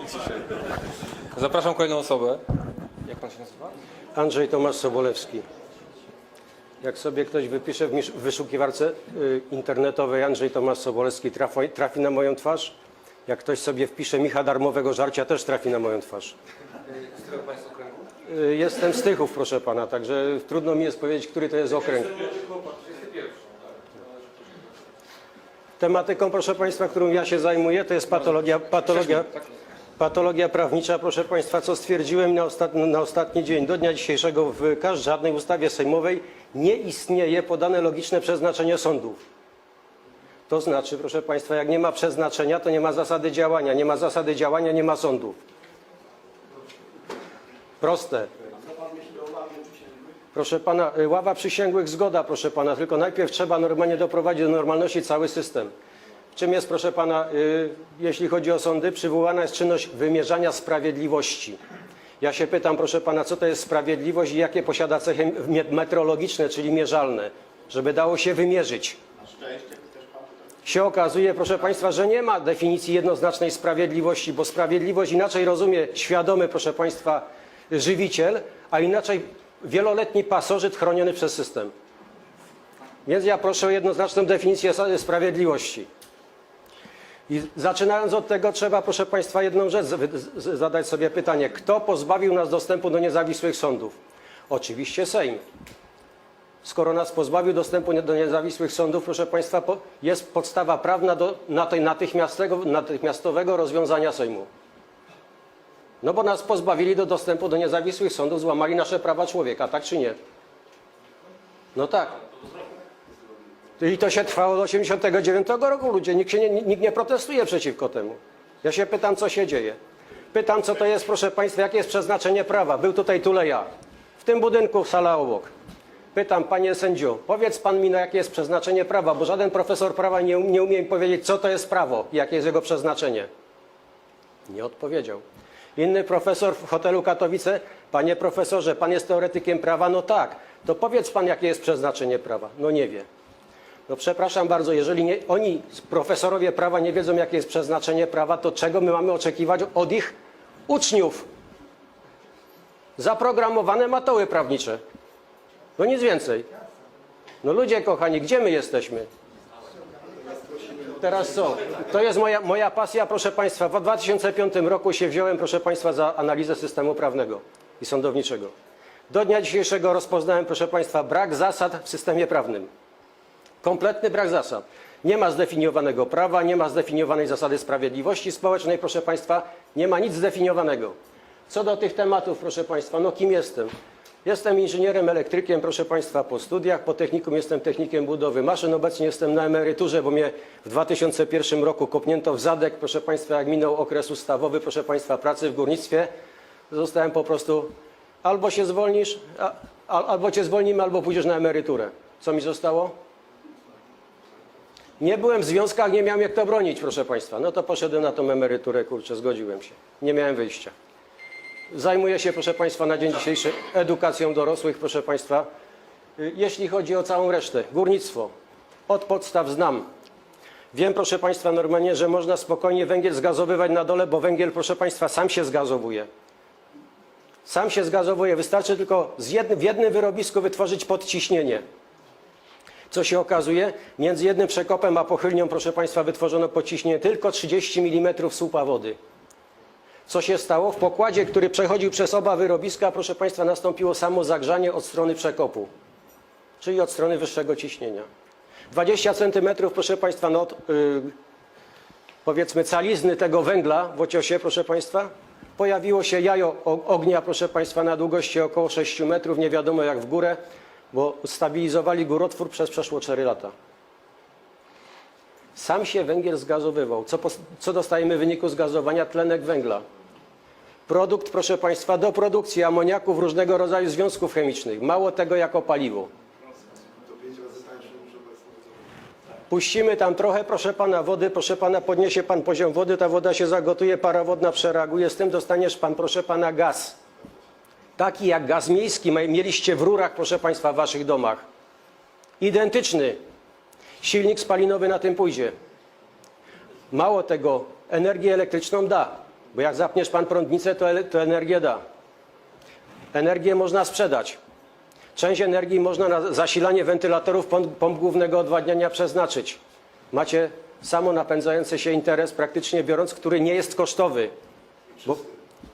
dzisiaj. Zapraszam kolejną osobę. Jak pan się nazywa? Andrzej Tomasz Sobolewski. Jak sobie ktoś wypisze w misz- w wyszukiwarce y, internetowej Andrzej Tomasz Sobolewski, trafi, trafi na moją twarz. Jak ktoś sobie wpisze Micha darmowego żarcia, też trafi na moją twarz. Z którego państwa okręgu? Y, Jestem z Tychów, proszę pana, także trudno mi jest powiedzieć, który to jest okręg. Tematyką, proszę państwa, którą ja się zajmuję, to jest patologia, patologia, patologia prawnicza, proszę państwa, co stwierdziłem na, ostat, na ostatni dzień. Do dnia dzisiejszego w żadnej ustawie sejmowej nie istnieje podane logiczne przeznaczenie sądów. To znaczy, proszę państwa, jak nie ma przeznaczenia, to nie ma zasady działania. Nie ma zasady działania, nie ma sądów. Proste. Proszę pana, y, ława przysięgłych zgoda, proszę pana, tylko najpierw trzeba normalnie doprowadzić do normalności cały system. Czym jest, proszę pana, y, jeśli chodzi o sądy, przywołana jest czynność wymierzania sprawiedliwości. Ja się pytam, proszę pana, co to jest sprawiedliwość i jakie posiada cechy me- metrologiczne, czyli mierzalne, żeby dało się wymierzyć. Się okazuje, proszę państwa, że nie ma definicji jednoznacznej sprawiedliwości, bo sprawiedliwość inaczej rozumie świadomy, proszę państwa, żywiciel, a inaczej wieloletni pasożyt chroniony przez system. Więc ja proszę o jednoznaczną definicję sprawiedliwości. I zaczynając od tego, trzeba, proszę Państwa, jedną rzecz zadać sobie pytanie. Kto pozbawił nas dostępu do niezawisłych sądów? Oczywiście Sejm. Skoro nas pozbawił dostępu do niezawisłych sądów, proszę Państwa, jest podstawa prawna do natychmiastowego, natychmiastowego rozwiązania Sejmu. No bo nas pozbawili do dostępu do niezawisłych sądów, złamali nasze prawa człowieka, tak czy nie? No tak. I to się trwało do 89 roku, ludzie. Nikt, się nie, nikt nie protestuje przeciwko temu. Ja się pytam, co się dzieje. Pytam, co to jest, proszę Państwa, jakie jest przeznaczenie prawa. Był tutaj Tuleja. W tym budynku sala obok. Pytam, panie sędziu, powiedz pan mi, na jakie jest przeznaczenie prawa, bo żaden profesor prawa nie, nie umie mi powiedzieć, co to jest prawo jakie jest jego przeznaczenie. Nie odpowiedział. Inny profesor w hotelu Katowice, panie profesorze, pan jest teoretykiem prawa? No tak. To powiedz pan, jakie jest przeznaczenie prawa? No nie wie. No przepraszam bardzo, jeżeli nie, oni, profesorowie prawa, nie wiedzą, jakie jest przeznaczenie prawa, to czego my mamy oczekiwać od ich uczniów? Zaprogramowane matoły prawnicze. No nic więcej. No ludzie kochani, gdzie my jesteśmy? Teraz co? To jest moja, moja pasja, proszę Państwa. W 2005 roku się wziąłem, proszę Państwa, za analizę systemu prawnego i sądowniczego. Do dnia dzisiejszego rozpoznałem, proszę Państwa, brak zasad w systemie prawnym. Kompletny brak zasad. Nie ma zdefiniowanego prawa, nie ma zdefiniowanej zasady sprawiedliwości społecznej, proszę Państwa, nie ma nic zdefiniowanego. Co do tych tematów, proszę Państwa, no kim jestem? Jestem inżynierem elektrykiem, proszę Państwa, po studiach, po technikum jestem technikiem budowy maszyn, obecnie jestem na emeryturze, bo mnie w 2001 roku kopnięto w zadek, proszę Państwa, jak minął okres ustawowy, proszę Państwa, pracy w górnictwie, zostałem po prostu, albo się zwolnisz, a, al- albo Cię zwolnimy, albo pójdziesz na emeryturę. Co mi zostało? Nie byłem w związkach, nie miałem jak to bronić, proszę Państwa. No to poszedłem na tą emeryturę, kurczę, zgodziłem się. Nie miałem wyjścia. Zajmuję się, proszę Państwa, na dzień dzisiejszy edukacją dorosłych, proszę Państwa. Jeśli chodzi o całą resztę, górnictwo, od podstaw znam. Wiem, proszę Państwa, normalnie, że można spokojnie węgiel zgazowywać na dole, bo węgiel, proszę Państwa, sam się zgazowuje. Sam się zgazowuje. Wystarczy tylko jednym, w jednym wyrobisku wytworzyć podciśnienie. Co się okazuje? Między jednym przekopem a pochylnią, proszę Państwa, wytworzono podciśnienie tylko 30 mm słupa wody. Co się stało? W pokładzie, który przechodził przez oba wyrobiska, proszę Państwa, nastąpiło samo zagrzanie od strony przekopu, czyli od strony wyższego ciśnienia. 20 centymetrów, proszę Państwa, no, yy, powiedzmy calizny tego węgla w ociosie, proszę Państwa, pojawiło się jajo ognia, proszę Państwa, na długości około 6 metrów, nie wiadomo jak w górę, bo stabilizowali górotwór przez przeszło 4 lata. Sam się węgiel zgazowywał. Co, co dostajemy w wyniku zgazowania? Tlenek węgla. Produkt, proszę Państwa, do produkcji amoniaku w różnego rodzaju związków chemicznych. Mało tego jako paliwo. Puścimy tam trochę, proszę Pana, wody, proszę Pana, podniesie Pan poziom wody, ta woda się zagotuje, para wodna przereaguje, z tym dostaniesz Pan, proszę Pana, gaz. Taki jak gaz miejski mieliście w rurach, proszę Państwa, w Waszych domach. Identyczny. Silnik spalinowy na tym pójdzie. Mało tego, energię elektryczną da. Bo jak zapniesz pan prądnicę, to, to energię da. Energię można sprzedać. Część energii można na zasilanie wentylatorów pomp, pomp głównego odwadniania przeznaczyć. Macie samo napędzający się interes, praktycznie biorąc, który nie jest kosztowy, bo,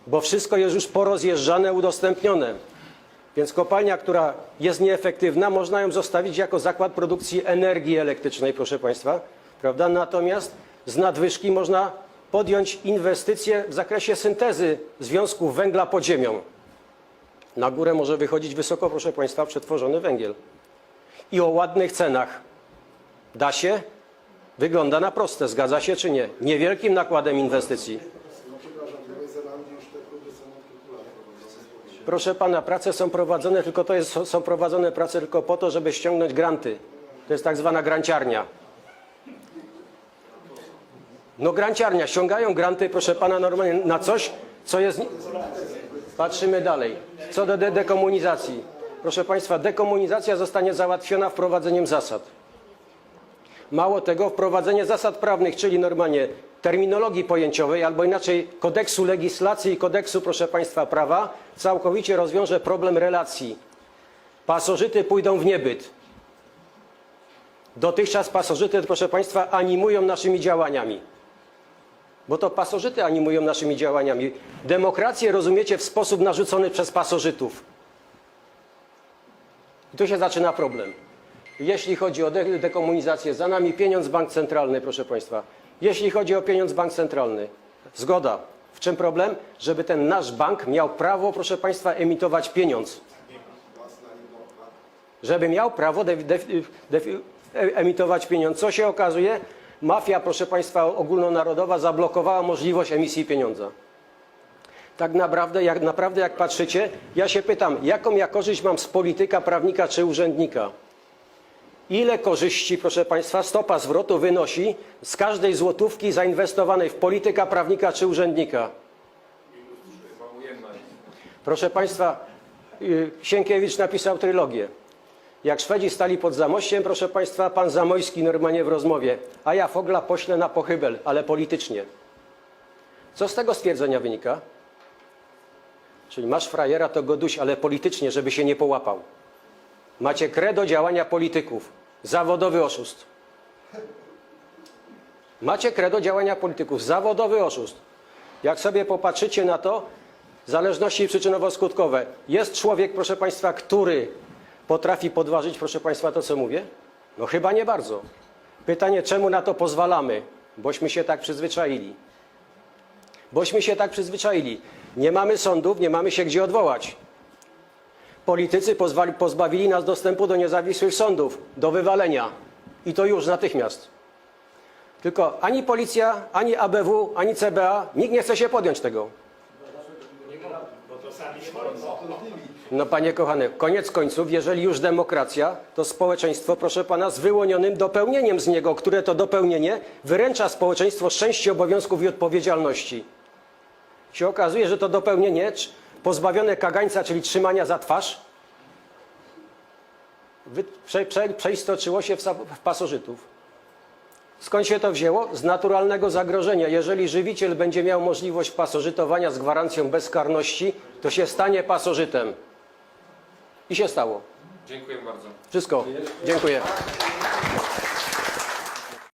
bo wszystko jest już porozjeżdżane, udostępnione. Więc kopalnia, która jest nieefektywna, można ją zostawić jako zakład produkcji energii elektrycznej, proszę Państwa. Prawda? Natomiast z nadwyżki można podjąć inwestycje w zakresie syntezy związków węgla pod ziemią. Na górę może wychodzić wysoko, proszę Państwa, przetworzony węgiel. I o ładnych cenach. Da się? Wygląda na proste, zgadza się czy nie? Niewielkim nakładem inwestycji. No przepraszam, w Nowej Zelandii już te próby są od kilku lat prowadzone. Proszę pana, prace są prowadzone, tylko to jest, są prowadzone prace tylko po to, żeby ściągnąć granty. To jest tak zwana granciarnia. No granciarnia, ściągają granty, proszę pana, normalnie na coś, co jest... Patrzymy dalej. Co do de dekomunizacji. Proszę państwa, dekomunizacja zostanie załatwiona wprowadzeniem zasad. Mało tego, wprowadzenie zasad prawnych, czyli normalnie terminologii pojęciowej, albo inaczej kodeksu legislacji i kodeksu, proszę Państwa, prawa, całkowicie rozwiąże problem relacji. Pasożyty pójdą w niebyt. Dotychczas pasożyty, proszę Państwa, animują naszymi działaniami. Bo to pasożyty animują naszymi działaniami. Demokrację rozumiecie w sposób narzucony przez pasożytów. I tu się zaczyna problem. Jeśli chodzi o de dekomunizację, za nami pieniądz bank centralny, proszę Państwa. Jeśli chodzi o pieniądz bank centralny, zgoda. W czym problem? Żeby ten nasz bank miał prawo, proszę Państwa, emitować pieniądz. Żeby miał prawo e- emitować pieniądz. Co się okazuje? Mafia, proszę Państwa, ogólnonarodowa zablokowała możliwość emisji pieniądza. Tak naprawdę jak, naprawdę, jak patrzycie, ja się pytam, jaką ja korzyść mam z polityka, prawnika czy urzędnika? Ile korzyści, proszę Państwa, stopa zwrotu wynosi z każdej złotówki zainwestowanej w polityka, prawnika czy urzędnika? Proszę Państwa, y, Sienkiewicz napisał trylogię. Jak Szwedzi stali pod Zamościem, proszę Państwa, pan Zamojski normalnie w rozmowie, a ja Fogla poślę na pochybel, ale politycznie. Co z tego stwierdzenia wynika? Czyli masz frajera, to go duś, ale politycznie, żeby się nie połapał. Macie credo działania polityków. Zawodowy oszust. Macie credo działania polityków. Zawodowy oszust. Jak sobie popatrzycie na to, zależności przyczynowo-skutkowe. Jest człowiek, proszę Państwa, który potrafi podważyć, proszę Państwa, to co mówię? No chyba nie bardzo. Pytanie, czemu na to pozwalamy? Bośmy się tak przyzwyczaili. Bośmy się tak przyzwyczaili. Nie mamy sądów, nie mamy się gdzie odwołać. Politycy pozwali, pozbawili nas dostępu do niezawisłych sądów, do wywalenia. I to już natychmiast. Tylko ani policja, ani ABW, ani CBA, nikt nie chce się podjąć tego. No panie kochany, koniec końców, jeżeli już demokracja, to społeczeństwo, proszę pana, z wyłonionym dopełnieniem z niego, które to dopełnienie wyręcza społeczeństwo z części obowiązków i odpowiedzialności. Się okazuje, że to dopełnienie pozbawione kagańca, czyli trzymania za twarz, wy- prze, prze, przeistoczyło się w, w pasożytów. Skąd się to wzięło? Z naturalnego zagrożenia. Jeżeli żywiciel będzie miał możliwość pasożytowania z gwarancją bezkarności, to się stanie pasożytem. I się stało. Dziękuję bardzo. Wszystko. Dziękuję.